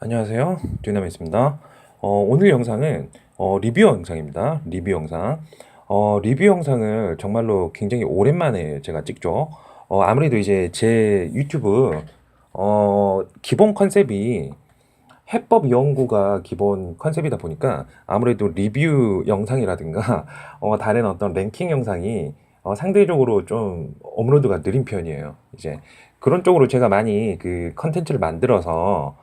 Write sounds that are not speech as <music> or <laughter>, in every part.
안녕하세요. dynamit입니다. 어, 오늘 영상은 어, 리뷰 영상입니다. 리뷰 영상. 어, 리뷰 영상을 정말로 굉장히 오랜만에 제가 찍죠. 어, 아무래도 이제 제 유튜브 어, 기본 컨셉이 해법 연구가 기본 컨셉이다 보니까 아무래도 리뷰 영상이라든가 <laughs> 어, 다른 어떤 랭킹 영상이 어, 상대적으로 좀 업로드가 느린 편이에요. 이제 그런 쪽으로 제가 많이 그 컨텐츠를 만들어서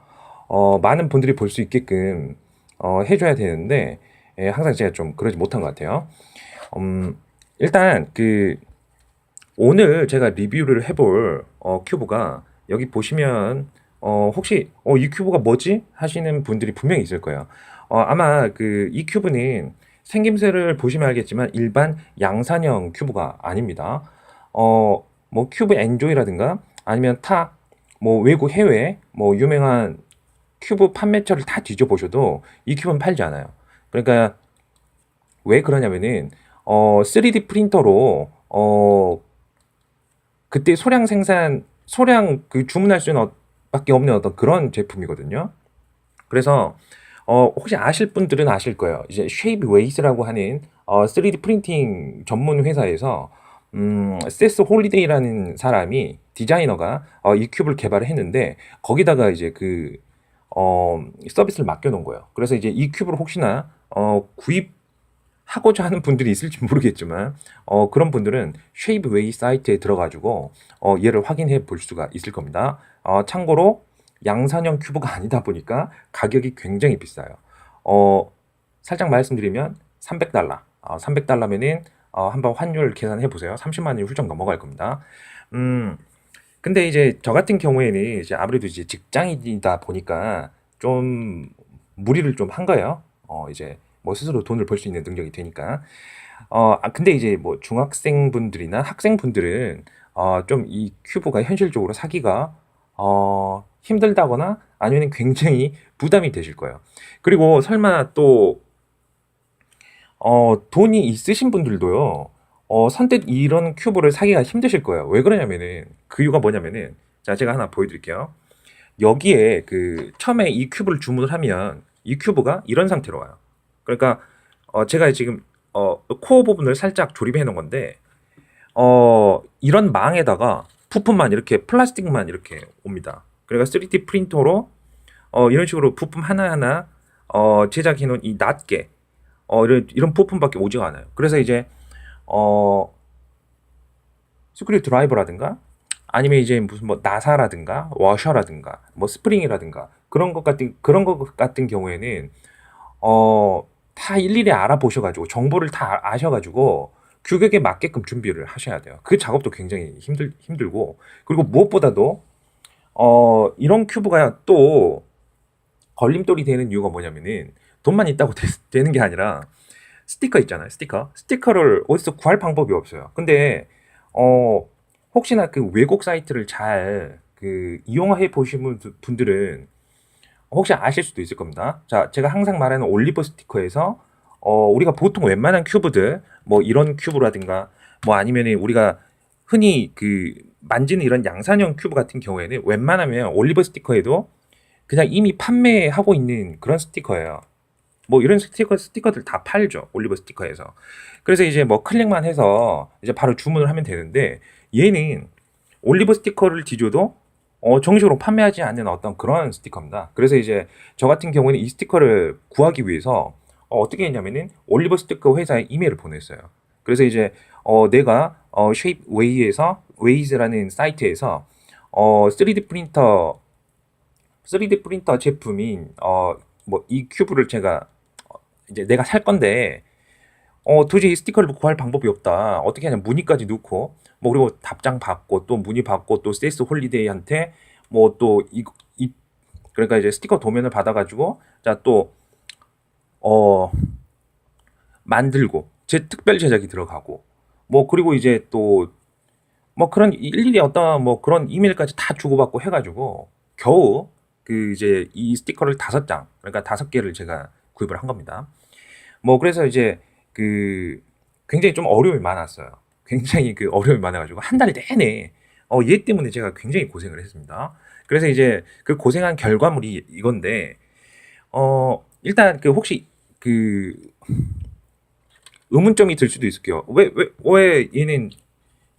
어, 많은 분들이 볼 수 있게끔 어, 해줘야 되는데 예, 항상 제가 좀 그러지 못한 것 같아요. 음, 일단 그 오늘 제가 리뷰를 해볼 어, 큐브가 여기 보시면 어, 혹시 어, 이 큐브가 뭐지 하시는 분들이 분명히 있을 거예요. 어, 아마 그 이 큐브는 생김새를 보시면 알겠지만 일반 양산형 큐브가 아닙니다. 어, 뭐 큐브 엔조이라든가 아니면 타 뭐 외국 해외 뭐 유명한 큐브 판매처를 다 뒤져보셔도 이 큐브는 팔지 않아요. 그러니까 왜 그러냐면은 어 3D 프린터로 어 그때 소량 생산 소량 그 주문할 수 있는 어- 밖에 없는 어떤 그런 제품이거든요. 그래서 어 혹시 아실 분들은 아실 거예요. 이제 쉐이브 웨이스라고 하는 어 3D 프린팅 전문 회사에서 음 세스 홀리데이라는 사람이 디자이너가 어 이 큐브를 개발을 했는데 거기다가 이제 그 어, 서비스를 맡겨놓은 거예요. 그래서 이제 이 큐브를 혹시나 어, 구입하고자 하는 분들이 있을지 모르겠지만 어, 그런 분들은 쉐이브웨이 사이트에 들어가지고 어, 얘를 확인해 볼 수가 있을 겁니다. 어, 참고로 양산형 큐브가 아니다 보니까 가격이 굉장히 비싸요. 어, 살짝 말씀드리면 300달러. 어, 300달러면은 어, 한번 환율 계산해 보세요. 30만 원이 훌쩍 넘어갈 겁니다. 음, 근데 이제 저 같은 경우에는 이제 아무래도 이제 직장인이다 보니까 좀 무리를 좀 한 거예요. 어, 이제 뭐 스스로 돈을 벌 수 있는 능력이 되니까. 어, 아, 근데 이제 뭐 중학생분들이나 학생분들은 어, 좀 이 큐브가 현실적으로 사기가 어, 힘들다거나 아니면 굉장히 부담이 되실 거예요. 그리고 설마 또 어, 돈이 있으신 분들도요. 어, 선뜻 이런 큐브를 사기가 힘드실 거예요. 왜 그러냐면은 그 이유가 뭐냐면은 자 제가 하나 보여드릴게요. 여기에 그 처음에 이 큐브를 주문을 하면 이 큐브가 이런 상태로 와요. 그러니까 어, 제가 지금 어, 코어 부분을 살짝 조립해 놓은 건데 어, 이런 망에다가 부품만 이렇게 플라스틱만 이렇게 옵니다. 그러니까 3D 프린터로 어, 이런 식으로 부품 하나하나 어, 제작해 놓은 이 낱개 어, 이런, 이런 부품밖에 오지가 않아요. 그래서 이제 어, 스크류 드라이버라든가? 아니면 이제 무슨 뭐 나사라든가? 워셔라든가? 뭐 스프링이라든가? 그런 것 같은 그런 것 같은 경우에는 어, 다 일일이 알아보셔가지고 정보를 다 아셔가지고 규격에 맞게끔 준비를 하셔야 돼요. 그 작업도 굉장히 힘들 힘들고 그리고 무엇보다도 어, 이런 큐브가 또 걸림돌이 되는 이유가 뭐냐면은 돈만 있다고 <laughs> 되, 는게 아니라 스티커 있잖아요. 스티커. 스티커를 어디서 구할 방법이 없어요. 근데 어 혹시나 그 외국 사이트를 잘 그 이용해 보신 분들은 혹시 아실 수도 있을 겁니다. 자, 제가 항상 말하는 올리브 스티커에서 어 우리가 보통 웬만한 큐브들 뭐 이런 큐브라든가 뭐 아니면은 우리가 흔히 그 만지는 이런 양산형 큐브 같은 경우에는 웬만하면 올리브 스티커에도 그냥 이미 판매하고 있는 그런 스티커예요. 뭐 이런 스티커 스티커들 다 팔죠 올리브 스티커에서 그래서 이제 뭐 클릭만 해서 이제 바로 주문을 하면 되는데 얘는 올리브 스티커를 뒤져도 어, 정식으로 판매하지 않는 어떤 그런 스티커입니다. 그래서 이제 저 같은 경우는 이 스티커를 구하기 위해서 어, 떻게 했냐면은 올리브 스티커 회사에 이메일을 보냈어요. 그래서 이제 어, 내가 어, 쉐입 웨이에서 웨이즈라는 사이트에서 어, 3D 프린터 3D 프린터 제품인 어, 뭐 이 큐브를 제가 이제 내가 살 건데 어 도저히 스티커를 구할 방법이 없다. 어떻게 하냐 문의까지 넣고 뭐 그리고 답장 받고 또 문의 받고 또 세스 홀리데이한테 뭐 또 이 이 그러니까 이제 스티커 도면을 받아가지고 자 또 어 만들고 제 특별 제작이 들어가고 뭐 그리고 이제 또 뭐 그런 일일이 어떤 뭐 그런 이메일까지 다 주고받고 해가지고 겨우 그 이제 이 스티커를 다섯 장 그러니까 다섯 개를 제가 구입을 한 겁니다. 뭐 그래서 이제 그 굉장히 좀 어려움이 많았어요. 굉장히 그 어려움이 많아가지고 한 달 내내 어, 얘 때문에 제가 굉장히 고생을 했습니다. 그래서 이제 그 고생한 결과물이 이건데, 어, 일단 그 혹시 그 의문점이 들 수도 있을게요. 왜, 왜, 왜 얘는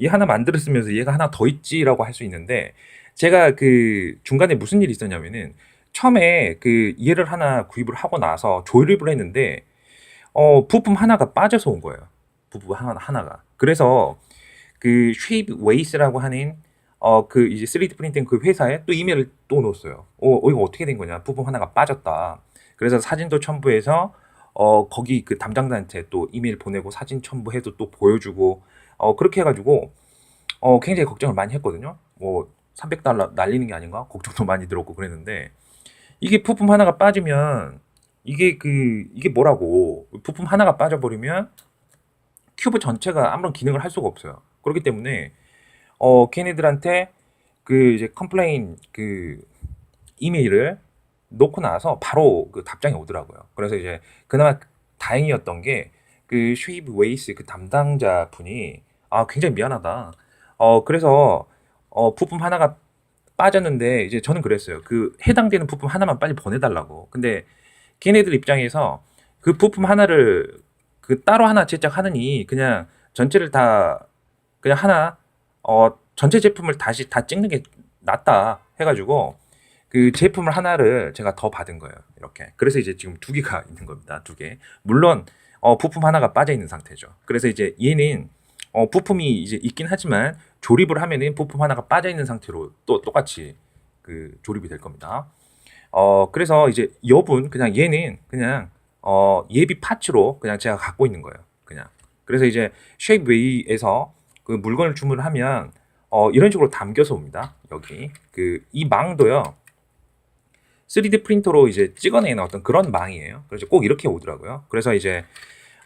얘 하나 만들었으면서 얘가 하나 더 있지라고 할 수 있는데, 제가 그 중간에 무슨 일이 있었냐면은, 처음에 그 얘를 하나 구입을 하고 나서 조립을 했는데, 어, 부품 하나가 빠져서 온 거예요. 부품 하나, 하나가. 그래서 그 쉐입 웨이스라고 하는 어, 그 이제 3D 프린팅 그 회사에 또 이메일을 또 넣었어요. 어, 어, 이거 어떻게 된 거냐? 부품 하나가 빠졌다. 그래서 사진도 첨부해서 어, 거기 그 담당자한테 또 이메일 보내고 사진 첨부해서 또 보여주고 어, 그렇게 해가지고 어, 굉장히 걱정을 많이 했거든요. 뭐 300달러 날리는 게 아닌가? 걱정도 많이 들었고 그랬는데 이게 부품 하나가 빠지면 이게 그 이게 뭐라고 부품 하나가 빠져버리면 큐브 전체가 아무런 기능을 할 수가 없어요. 그렇기 때문에 어 걔네들한테 그 이제 컴플레인 그 이메일을 놓고 나서 바로 그 답장이 오더라고요. 그래서 이제 그나마 다행이었던 게 그 쉐이브 웨이스 그 담당자 분이 아 굉장히 미안하다. 어 그래서 어 부품 하나가 빠졌는데 이제 저는 그랬어요. 그 해당되는 부품 하나만 빨리 보내달라고. 근데 걔네들 입장에서 그 부품 하나를 그 따로 하나 제작하느니 그냥 전체를 다 그냥 하나 어 전체 제품을 다시 다 찍는 게 낫다 해가지고 그 제품을 하나를 제가 더 받은 거예요. 이렇게. 그래서 이제 지금 두 개가 있는 겁니다. 두 개. 물론 어 부품 하나가 빠져 있는 상태죠. 그래서 이제 얘는 어 부품이 이제 있긴 하지만 조립을 하면은 부품 하나가 빠져 있는 상태로 또 똑같이 그 조립이 될 겁니다. 어 그래서 이제 여분 그냥 얘는 그냥 어 예비 파츠로 그냥 제가 갖고 있는 거예요. 그냥. 그래서 이제 쉐이웨이에서 그 물건을 주문하면 어 이런 식으로 담겨서 옵니다. 여기 그 이 망도요. 3D 프린터로 이제 찍어내는 어떤 그런 망이에요. 그래서 꼭 이렇게 오더라고요. 그래서 이제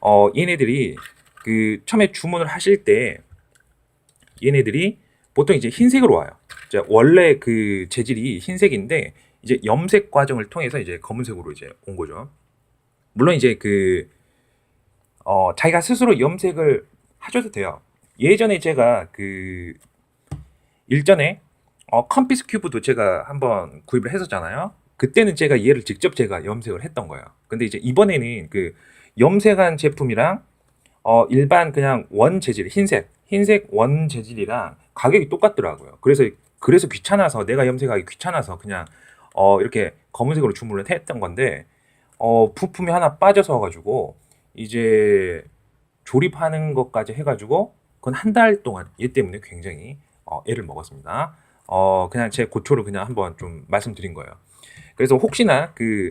어 얘네들이 그 처음에 주문을 하실 때 얘네들이 보통 이제 흰색으로 와요. 이제 원래 그 재질이 흰색인데 이제 염색 과정을 통해서 이제 검은색으로 이제 온 거죠. 물론 이제 그 어, 자기가 스스로 염색을 하셔도 돼요. 예전에 제가 그 일전에 어, 컴피스 큐브도 제가 한번 구입을 했었잖아요. 그때는 제가 얘를 직접 제가 염색을 했던 거예요. 근데 이제 이번에는 그 염색한 제품이랑 어, 일반 그냥 원 재질, 흰색, 흰색 원 재질이랑 가격이 똑같더라고요. 그래서 그래서 귀찮아서 내가 염색하기 귀찮아서 그냥 어, 이렇게 검은색으로 주문을 했던 건데 어, 부품이 하나 빠져서 가지고 이제 조립하는 것까지 해가지고 그건 한 달 동안 얘 때문에 굉장히 어, 애를 먹었습니다. 어, 그냥 제 고초를 그냥 한번 좀 말씀드린 거예요. 그래서 혹시나 그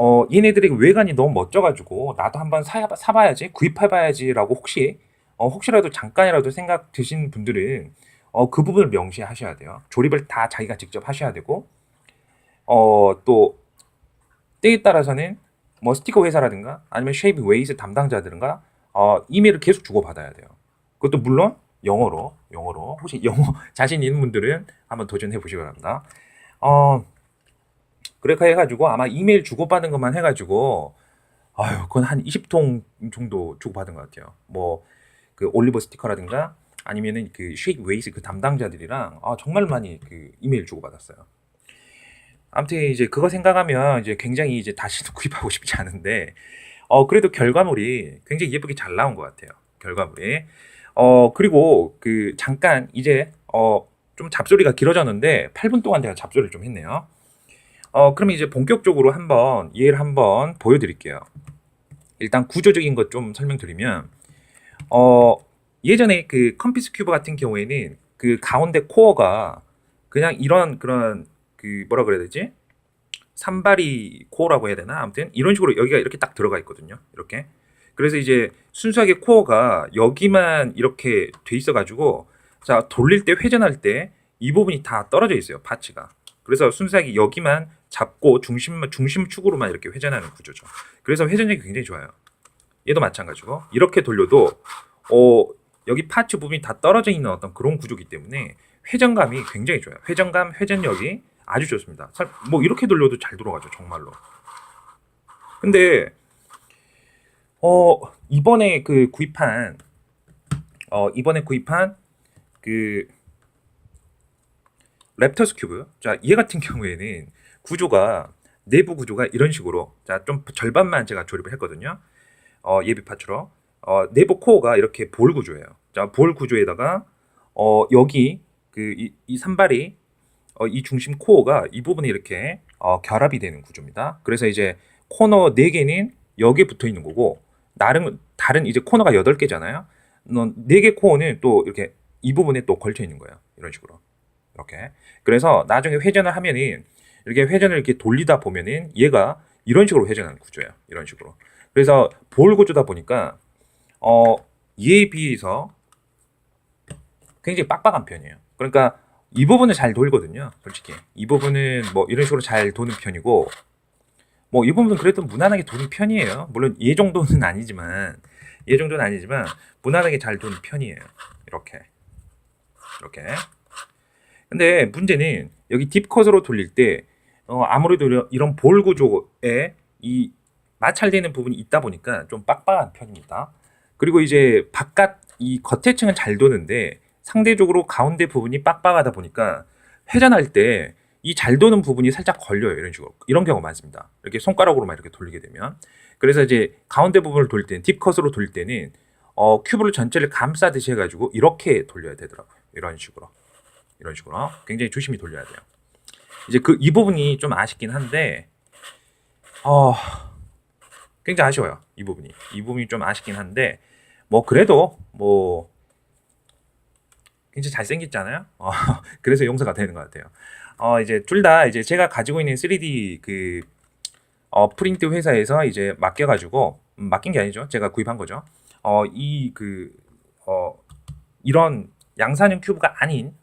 어, 얘네들의 외관이 너무 멋져가지고 나도 한번 사, 사봐야지 구입해봐야지라고 혹시 어, 혹시라도 잠깐이라도 생각 드신 분들은 어, 그 부분을 명시하셔야 돼요. 조립을 다 자기가 직접 하셔야 되고 어, 또 때에 따라서는 뭐 스티커 회사라든가 아니면 쉐이프 웨이스 담당자들인가 어, 이메일을 계속 주고받아야 돼요. 그것도 물론 영어로 영어로 혹시 영어 <laughs> 자신 있는 분들은 한번 도전해 보시기 바랍니다. 어, 그렇게 해가지고 아마 이메일 주고받은 것만 해가지고 아유 그건 한 20통 정도 주고받은 것 같아요. 뭐 그 올리버 스티커라든가 아니면은 그 쉐이크 웨이스 그 담당자들이랑 아, 정말 많이 그 이메일 주고받았어요. 아무튼 이제 그거 생각하면 이제 굉장히 이제 다시는 <laughs> 구입하고 싶지 않은데 어 그래도 결과물이 굉장히 예쁘게 잘 나온 것 같아요. 결과물이 어 그리고 그 잠깐 이제 어좀 잡소리가 길어졌는데 8분 동안 제가 잡소리를 좀 했네요. 어 그러면 이제 본격적으로 한번 이해를 한번 보여드릴게요. 일단 구조적인 것 좀 설명드리면 어 예전에 그 컴피스 큐브 같은 경우에는 그 가운데 코어가 그냥 이런 그런 그 뭐라 그래야 되지? 산발이 코어라고 해야 되나? 아무튼 이런 식으로 여기가 이렇게 딱 들어가 있거든요. 이렇게. 그래서 이제 순수하게 코어가 여기만 이렇게 돼 있어 가지고 자, 돌릴 때 회전할 때 이 부분이 다 떨어져 있어요. 파츠가. 그래서 순수하게 여기만 잡고 중심 중심축으로만 이렇게 회전하는 구조죠. 그래서 회전력이 굉장히 좋아요. 얘도 마찬가지고 이렇게 돌려도 어 여기 파츠 부분이 다 떨어져 있는 어떤 그런 구조기 때문에 회전감이 굉장히 좋아요. 회전감, 회전력이 아주 좋습니다. 살- 뭐 이렇게 돌려도 잘 돌아가죠, 정말로. 근데 어 이번에 그 구입한 어 이번에 구입한 그 랩터스 큐브. 자, 얘 같은 경우에는 구조가 내부 구조가 이런 식으로 자, 좀 절반만 제가 조립을 했거든요. 어, 예비 파츠로. 어, 내부 코어가 이렇게 볼 구조예요. 자, 볼 구조에다가 어, 여기 그이 이 산발이 어, 이 중심 코어가 이 부분에 이렇게 어, 결합이 되는 구조입니다. 그래서 이제 코너 4개는 여기에 붙어 있는 거고 나름 다른 이제 코너가 8개잖아요. 4개 코어는 또 이렇게 이 부분에 또 걸쳐 있는 거예요. 이런 식으로. 이렇게. 그래서 나중에 회전을 하면은 이렇게 회전을 이렇게 돌리다 보면은 얘가 이런 식으로 회전하는 구조예요. 이런 식으로. 그래서 볼 구조다 보니까 어 얘에 비해서 굉장히 빡빡한 편이에요. 그러니까 이 부분은 잘 돌거든요. 솔직히 이 부분은 뭐 이런 식으로 잘 도는 편이고 뭐 이 부분은 그래도 무난하게 도는 편이에요. 물론 얘 정도는 <laughs> 아니지만 얘 정도는 아니지만 무난하게 잘 도는 편이에요. 이렇게 이렇게. 근데 문제는 여기 딥컷으로 돌릴 때 어, 아무래도 이런- 볼 구조에 이 마찰되는 부분이 있다 보니까 좀 빡빡한 편입니다. 그리고 이제 바깥 이 겉에 층은 잘 도는데 상대적으로 가운데 부분이 빡빡하다 보니까 회전할 때 이 잘 도는 부분이 살짝 걸려요. 이런 식으로. 이런 경우가 많습니다. 이렇게 손가락으로만 이렇게 돌리게 되면. 그래서 이제 가운데 부분을 돌 때는 딥컷으로 돌릴 때는 어, 큐브를 전체를 감싸듯이 해가지고 이렇게 돌려야 되더라고요. 이런 식으로. 이런 식으로. 굉장히 조심히 돌려야 돼요. 이제 그 이 부분이 좀 아쉽긴 한데 어, 굉장히 아쉬워요. 이 부분이. 이 부분이 좀 아쉽긴 한데 뭐 그래도 뭐 굉장히 잘생겼잖아요. 어, <laughs> 그래서 용서가 되는 것 같아요. 어, 이제 둘 다 이제 제가 가지고 있는 3D 그 어, 프린트 회사에서 이제 맡겨가지고 음, 맡긴 게 아니죠. 제가 구입한 거죠. 어, 이 그 어, 이런 양산형 큐브가 아닌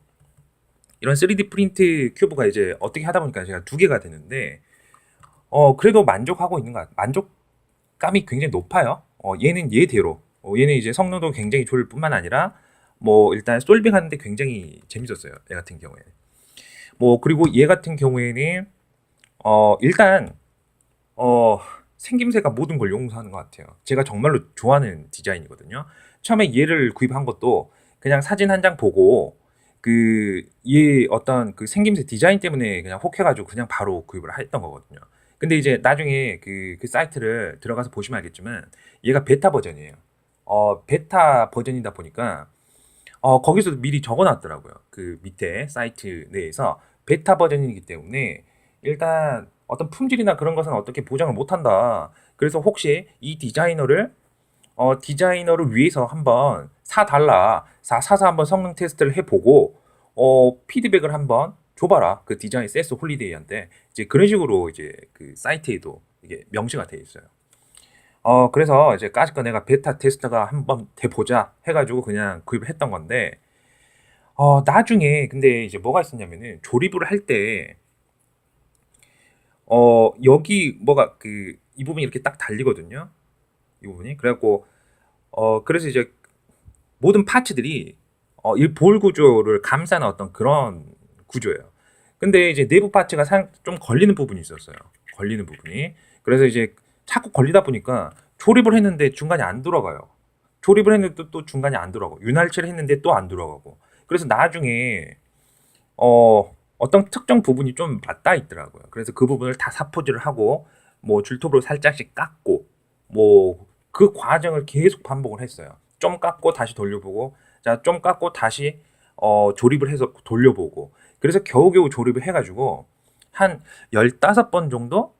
이런 3D 프린트 큐브가 이제 어떻게 하다 보니까 제가 두 개가 되는데 어, 그래도 만족하고 있는 것 같아요. 만족감이 굉장히 높아요. 어, 얘는 얘대로. 어, 얘는 이제 성능도 굉장히 좋을 뿐만 아니라 뭐 일단 솔빙 하는데 굉장히 재밌었어요. 얘 같은 경우에. 뭐 그리고 얘 같은 경우에는 어 일단 어 생김새가 모든 걸 용서하는 것 같아요. 제가 정말로 좋아하는 디자인이거든요. 처음에 얘를 구입한 것도 그냥 사진 한 장 보고 그 얘 어떤 그 생김새 디자인 때문에 그냥 혹해가지고 그냥 바로 구입을 했던 거거든요. 근데 이제 나중에 그, 그 사이트를 들어가서 보시면 알겠지만 얘가 베타 버전이에요. 어 베타 버전이다 보니까 어, 거기서도 미리 적어놨더라고요. 그 밑에 사이트 내에서 베타 버전이기 때문에 일단 어떤 품질이나 그런 것은 어떻게 보장을 못한다. 그래서 혹시 이 디자이너를 어, 디자이너를 위해서 한번 사달라. 사, 사서 한번 성능 테스트를 해보고 어, 피드백을 한번 줘봐라. 그 디자인 세스 홀리데이한테 이제 그런 식으로 이제 그 사이트에도 이게 명시가 돼 있어요. 어, 그래서 이제 까짓 거 내가 베타 테스트가 한번 돼보자 해가지고 그냥 구입을 했던 건데, 어, 나중에 근데 이제 뭐가 있었냐면은 조립을 할 때, 어, 여기 뭐가 그, 이 부분이 이렇게 딱 달리거든요. 이 부분이. 그래갖고, 어, 그래서 이제 모든 파츠들이 어, 이 볼 구조를 감싸는 어떤 그런 구조예요. 근데 이제 내부 파츠가 상, 좀 걸리는 부분이 있었어요. 걸리는 부분이. 그래서 이제 자꾸 걸리다 보니까 조립을 했는데 중간에 안 들어가요. 조립을 했는데 또, 또 중간에 안 들어가고 윤활체를 했는데 또안 들어가고 그래서 나중에 어 어떤 특정 부분이 좀 맞닿아 있더라고요. 그래서 그 부분을 다 사포질을 하고 뭐 줄톱으로 살짝씩 깎고 뭐 그 과정을 계속 반복을 했어요. 좀 깎고 다시 돌려보고 자 좀 깎고 다시 어 조립을 해서 돌려보고 그래서 겨우겨우 조립을 해가지고 한 15번 정도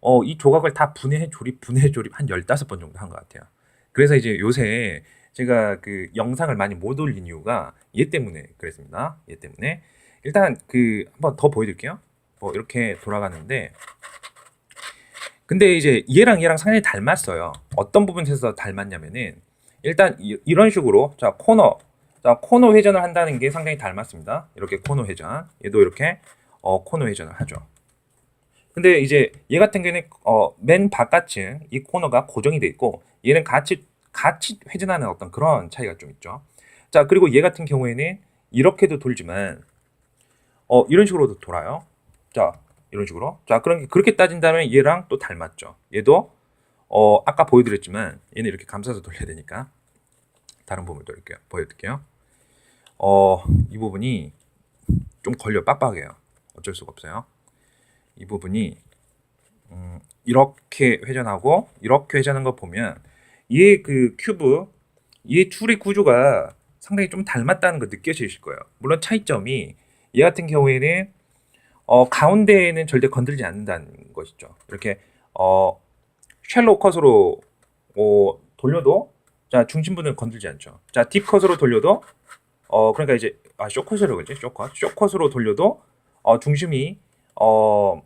어, 이 조각을 다 분해해 조립, 분해해 조립 한 15번 정도 한 것 같아요. 그래서 이제 요새 제가 그 영상을 많이 못 올린 이유가 얘 때문에 그랬습니다. 얘 때문에. 일단 그 한번 더 보여드릴게요. 뭐 이렇게 돌아가는데 근데 이제 얘랑 얘랑 상당히 닮았어요. 어떤 부분에서 닮았냐면은 일단 이, 이런 식으로 자 코너 자 코너 회전을 한다는 게 상당히 닮았습니다. 이렇게 코너 회전 얘도 이렇게 어, 코너 회전을 하죠. 근데 이제 얘 같은 경우에는 어, 맨 바깥층 이 코너가 고정이 돼 있고 얘는 같이 같이 회전하는 어떤 그런 차이가 좀 있죠. 자 그리고 얘 같은 경우에는 이렇게도 돌지만 어, 이런 식으로도 돌아요. 자 이런 식으로. 자 그런 그렇게 따진다면 얘랑 또 닮았죠. 얘도 어, 아까 보여드렸지만 얘는 이렇게 감싸서 돌려야 되니까 다른 부분을 보여드릴게요. 보여드릴게요. 어, 이 부분이 좀 걸려 빡빡해요. 어쩔 수가 없어요. 이 부분이 음, 이렇게 회전하고 이렇게 회전하는 거 보면 얘 그 큐브 얘 툴의 구조가 상당히 좀 닮았다는 거 느껴지실 거예요. 물론 차이점이 얘 같은 경우에는 어, 가운데에는 절대 건들지 않는다는 것이죠. 이렇게 어, 샬로우 컷으로 어, 돌려도 자 중심부는 건들지 않죠. 자 딥컷으로 돌려도 어 그러니까 이제 아 쇼컷으로 그지 쇼컷 쇼컷으로 돌려도 어 중심이 어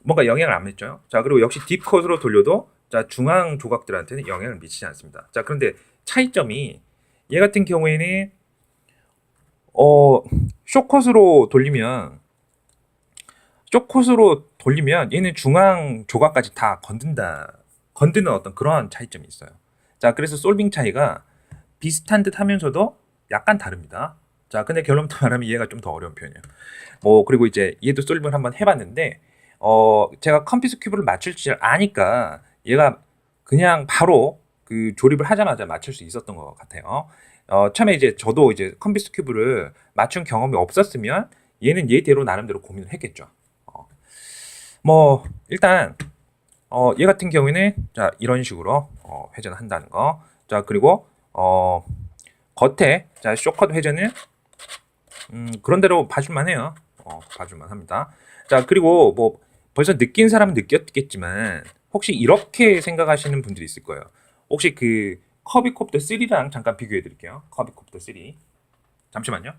뭔가 영향을 안 미쳐요. 자 그리고 역시 딥컷으로 돌려도 자 중앙 조각들한테는 영향을 미치지 않습니다. 자 그런데 차이점이 얘 같은 경우에는 어 쇼컷으로 돌리면 쇼컷으로 돌리면 얘는 중앙 조각까지 다 건든다 건드는 어떤 그러한 차이점이 있어요. 자 그래서 솔빙 차이가 비슷한 듯 하면서도 약간 다릅니다. 자 근데 결론부터 <laughs> 말하면 얘가 좀 더 어려운 편이에요. 뭐 그리고 이제 얘도 솔빙을 한번 해봤는데 어 제가 컴퓨터 큐브를 맞출 줄 아니까 얘가 그냥 바로 그 조립을 하자마자 맞출 수 있었던 것 같아요. 어 처음에 이제 저도 이제 컴퓨터 큐브를 맞춘 경험이 없었으면 얘는 얘대로 나름대로 고민을 했겠죠. 어, 뭐 일단 어, 얘 같은 경우에는 자 이런 식으로 어, 회전을 한다는 거. 자 그리고 어, 겉에 자 쇼컷 회전은 음, 그런 대로 봐줄만 해요. 어, 봐줄만 합니다. 자 그리고 뭐 벌써 느낀 사람은 느꼈겠지만 혹시 이렇게 생각하시는 분들이 있을 거예요. 혹시 그 커비콥터 3랑 잠깐 비교해 드릴게요. 커비콥터 3. 잠시만요.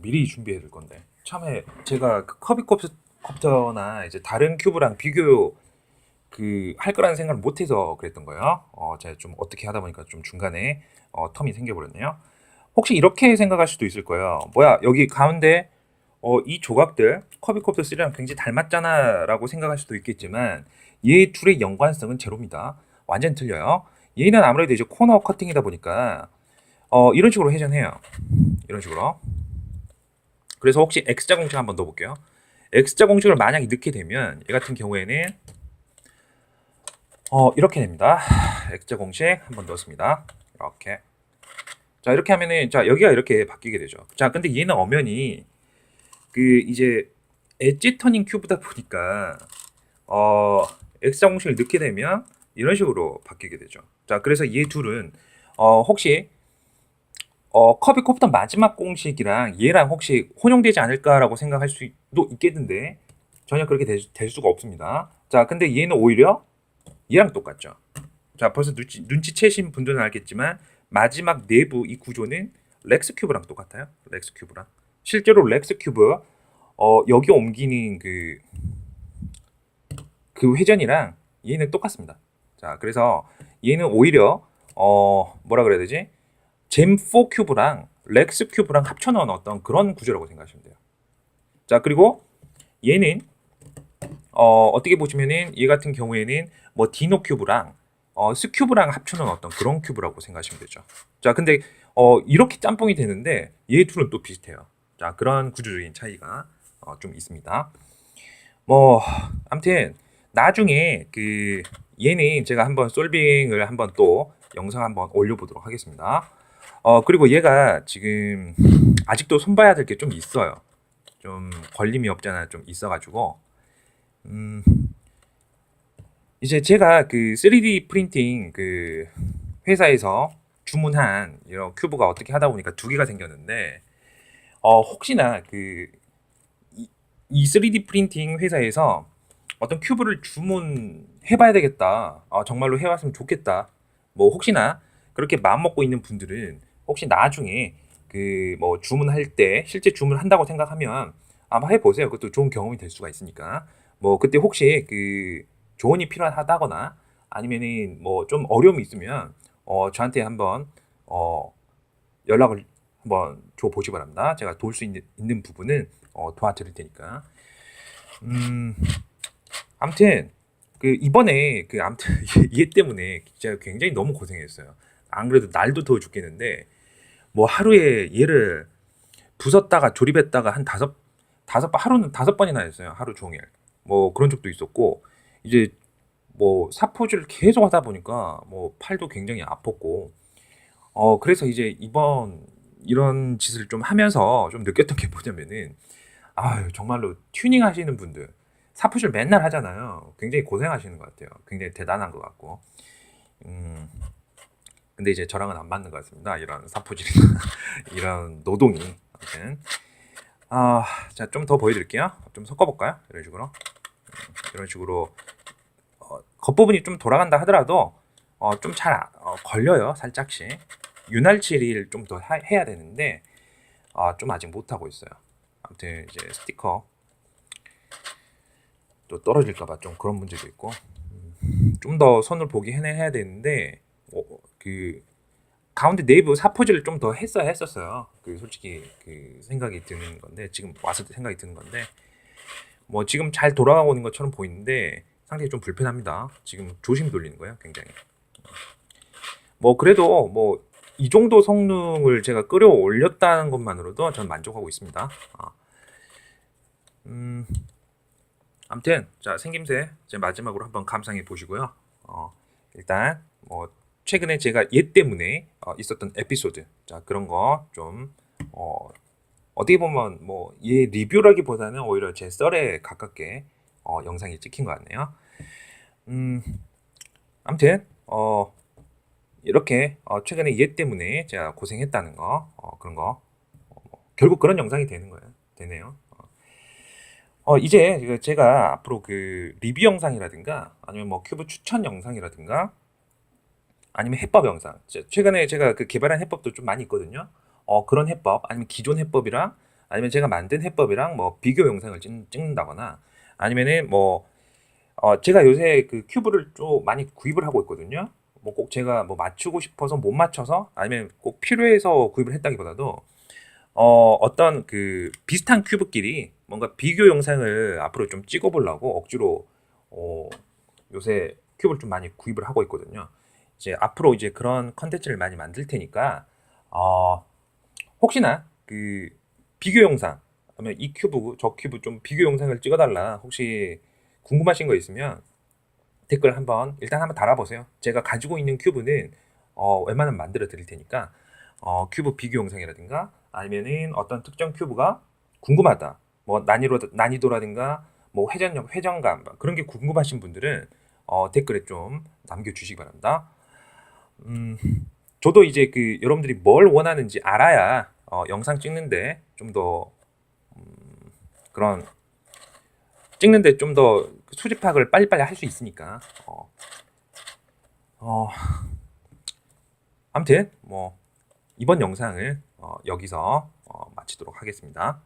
미리 준비해 둘 건데. 처음에 제가 그 커비콥터나 이제 다른 큐브랑 비교 그 할 거라는 생각을 못 해서 그랬던 거예요. 어, 제가 좀 어떻게 하다 보니까 좀 중간에 어, 텀이 생겨 버렸네요. 혹시 이렇게 생각할 수도 있을 거예요. 뭐야, 여기 가운데 어, 이 조각들 커비콥터 3랑 굉장히 닮았잖아라고 생각할 수도 있겠지만 얘 둘의 연관성은 제로입니다. 완전 틀려요. 얘는 아무래도 이제 코너 커팅이다 보니까 어, 이런 식으로 회전해요. 이런 식으로. 그래서 혹시 x자 공식 한번 넣어볼게요. x자 공식을 만약에 넣게 되면 얘 같은 경우에는 어, 이렇게 됩니다. x자 공식 한번 넣었습니다. 이렇게. 자 이렇게 하면은 자 여기가 이렇게 바뀌게 되죠. 자 근데 얘는 엄연히 그 이제 엣지 터닝 큐브다 보니까 어 x자 공식을 넣게 되면 이런 식으로 바뀌게 되죠. 자 그래서 얘 둘은 어 혹시 어, 커비 콥터 마지막 공식이랑 얘랑 혹시 혼용되지 않을까라고 생각할 수도 있겠는데 전혀 그렇게 될, 될 수가 없습니다. 자, 근데 얘는 오히려 얘랑 똑같죠. 자, 벌써 눈치, 눈치채신 분들은 알겠지만 마지막 내부 이 구조는 렉스 큐브랑 똑같아요. 렉스 큐브랑 실제로 렉스 큐브 어, 여기 옮기는 그, 그 회전이랑 얘는 똑같습니다. 자, 그래서 얘는 오히려 어, 뭐라 그래야 되지? 잼4 큐브랑 렉스 큐브랑 합쳐놓은 어떤 그런 구조라고 생각하시면 돼요. 자 그리고 얘는 어, 어떻게 보시면은 얘 같은 경우에는 뭐 디노 큐브랑 어, 스큐브랑 합쳐놓은 어떤 그런 큐브라고 생각하시면 되죠. 자 근데 어, 이렇게 짬뽕이 되는데 얘 둘은 또 비슷해요. 자 그런 구조적인 차이가 어, 좀 있습니다. 뭐 아무튼 나중에 그 얘는 제가 한번 솔빙을 한번 또 영상 한번 올려보도록 하겠습니다. 어 그리고 얘가 지금 아직도 손봐야 될 게 좀 있어요. 좀 걸림이 없잖아 좀 있어가지고 음 이제 제가 그 3D 프린팅 그 회사에서 주문한 이런 큐브가 어떻게 하다 보니까 두 개가 생겼는데 어 혹시나 그이 3D 프린팅 회사에서 어떤 큐브를 주문해봐야 되겠다. 아, 정말로 해왔으면 좋겠다. 뭐 혹시나 그렇게 마음 먹고 있는 분들은 혹시 나중에 그 뭐 주문할 때 실제 주문한다고 생각하면 아마 해보세요. 그것도 좋은 경험이 될 수가 있으니까. 뭐 그때 혹시 그 조언이 필요하다거나 아니면은 뭐 좀 어려움이 있으면 어 저한테 한번 어 연락을 한번 줘 보시 기 바랍니다. 제가 도울 수 있는, 있는 부분은 어 도와드릴 테니까. 음 아무튼 그 이번에 그 아무튼 <laughs> 얘 때문에 제가 굉장히 너무 고생했어요. 안 그래도 날도 더워 죽겠는데 뭐 하루에 얘를 부쉈다가 조립했다가 한 다섯 다섯 번 하루는 다섯 번이나 했어요. 하루 종일. 뭐 그런 적도 있었고 이제 뭐 사포질을 계속 하다 보니까 뭐 팔도 굉장히 아팠고 어 그래서 이제 이번 이런 짓을 좀 하면서 좀 느꼈던 게 뭐냐면은 아유 정말로 튜닝 하시는 분들 사포질 맨날 하잖아요. 굉장히 고생하시는 것 같아요. 굉장히 대단한 것 같고 음 근데 이제 저랑은 안 맞는 것 같습니다. 이런 사포질 <laughs> 이런 노동이 아무튼 아, 자, 좀 더 보여드릴게요. 좀 섞어볼까요? 이런 식으로. 음, 이런 식으로 어, 겉부분이 좀 돌아간다 하더라도 어, 좀잘 어, 걸려요. 살짝씩. 윤활치를 좀더 해야 되는데 어, 좀 아직 못 하고 있어요. 아무튼 이제 스티커 또 떨어질까봐 좀 그런 문제도 있고 좀더 손을 보기 해내야 되는데 어, 그 가운데 내부 사포질을 좀 더 했어야 했었어요. 그 솔직히 그 생각이 드는 건데 지금 와서 생각이 드는 건데 뭐 지금 잘 돌아가고 있는 것처럼 보이는데 상당히 좀 불편합니다. 지금 조심 돌리는 거예요, 굉장히. 뭐 그래도 뭐 이 정도 성능을 제가 끌어올렸다는 것만으로도 저는 만족하고 있습니다. 아. 음, 아무튼 자 생김새 제 마지막으로 한번 감상해 보시고요. 어, 일단 뭐 최근에 제가 얘 때문에 어, 있었던 에피소드 자 그런 거좀 어, 어떻게 보면 뭐 얘 리뷰라기보다는 오히려 제 썰에 가깝게 어, 영상이 찍힌 것 같네요. 음, 아무튼 어, 이렇게 어, 최근에 얘 때문에 제가 고생했다는 거 어, 그런 거 어, 뭐 결국 그런 영상이 되는 거예요. 되네요. 어, 어, 이제 그 제가 앞으로 그 리뷰 영상이라든가 아니면 뭐 큐브 추천 영상이라든가 아니면 해법 영상. 제- 최근에 제가 그 개발한 해법도 좀 많이 있거든요. 어, 그런 해법, 아니면 기존 해법이랑, 아니면 제가 만든 해법이랑 뭐 비교 영상을 찍, 찍는다거나, 아니면은 뭐, 어, 제가 요새 그 큐브를 좀 많이 구입을 하고 있거든요. 뭐 꼭 제가 뭐 맞추고 싶어서 못 맞춰서, 아니면 꼭 필요해서 구입을 했다기보다도, 어, 어떤 그 비슷한 큐브끼리 뭔가 비교 영상을 앞으로 좀 찍어보려고 억지로, 어, 요새 큐브를 좀 많이 구입을 하고 있거든요. 이제 앞으로 이제 그런 컨텐츠를 많이 만들 테니까 어, 혹시나 그 비교 영상 아니면 이 큐브 저 큐브 좀 비교 영상을 찍어달라 혹시 궁금하신 거 있으면 댓글 한번 일단 한번 달아보세요. 제가 가지고 있는 큐브는 어, 웬만하면 만들어 드릴 테니까 어, 큐브 비교 영상이라든가 아니면은 어떤 특정 큐브가 궁금하다 뭐 난이도 난이도라든가 뭐 회전력 회전감 그런 게 궁금하신 분들은 어, 댓글에 좀 남겨주시기 바랍니다. 음, 저도 이제 그 여러분들이 뭘 원하는지 알아야 어, 영상 찍는데 좀더 음, 그런 찍는데 좀 더 수집 파악을 빨리빨리 할 수 있으니까 어, 어, 아무튼 뭐 이번 영상을 어, 여기서 어, 마치도록 하겠습니다.